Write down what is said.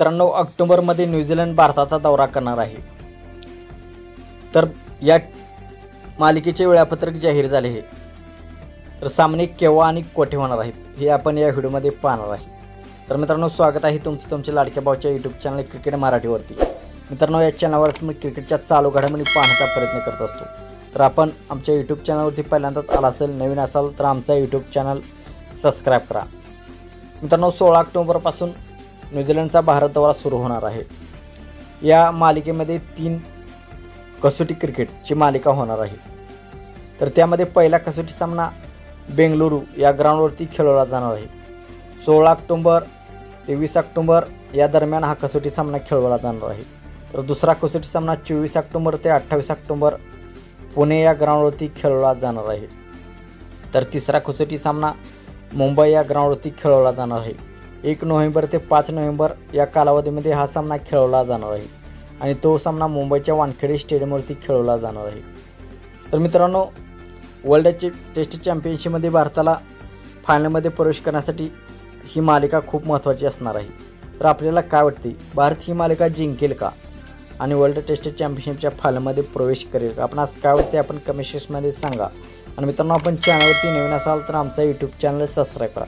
त्र्याण्णव ऑक्टोबरमध्ये न्यूझीलंड भारताचा दौरा करणार आहे. तर या मालिकेचे वेळापत्रक जाहीर झाले आहे तर सामने केव्हा आणि कोठे होणार आहेत हे आपण या व्हिडिओमध्ये पाहणार आहे. तर मित्रांनो स्वागत आहे तुमचं तुमच्या लाडक्या भाऊच्या यूट्यूब चॅनल क्रिकेट मराठीवरती. मित्रांनो या चॅनलवर मी क्रिकेटच्या चालू घडामोडी पाहण्याचा प्रयत्न करत असतो. तर आपण आमच्या यूट्यूब चॅनलवरती पहिल्यांदाच आला असेल नवीन असाल तर आमचा यूट्यूब चॅनल सबस्क्राईब करा. मित्रांनो सोळा ऑक्टोबरपासून न्यूझीलंडचा भारत दौरा सुरू होणार आहे. या मालिकेमध्ये तीन कसोटी क्रिकेटची मालिका होणार आहे. तर त्यामध्ये पहिला कसोटी सामना बेंगलुरू या ग्राउंडवरती खेळवला जाणार आहे. सोळा ऑक्टोंबर ते वीस ऑक्टोंबर या दरम्यान हा कसोटी सामना खेळवला जाणार आहे. तर दुसरा कसोटी सामना चोवीस ऑक्टोंबर ते अठ्ठावीस ऑक्टोंबर पुणे या ग्राउंडवरती खेळवला जाणार आहे. तर तिसरा कसोटी सामना मुंबई या ग्राउंडवरती खेळवला जाणार आहे. एक नोव्हेंबर ते पाच नोव्हेंबर या कालावधीमध्ये हा सामना खेळवला जाणार आहे. आणि तो सामना मुंबईच्या वानखेडे स्टेडियमवरती खेळवला जाणार आहे. तर मित्रांनो वर्ल्ड चे टेस्ट चॅम्पियनशिपमध्ये भारताला फायनलमध्ये प्रवेश करण्यासाठी ही मालिका खूप महत्त्वाची असणार आहे. तर आपल्याला काय वाटते? भारत ही मालिका जिंकेल का? आणि वर्ल्ड टेस्ट चॅम्पियनशिपच्या फायनलमध्ये प्रवेश करेल का? आपण आज काय वाटते? आपण कमेंट सेक्शनमध्ये सांगा. आणि मित्रांनो आपण चॅनलवरती नवीन असाल तर आमचा यूट्यूब चॅनल सबस्क्राईब करा.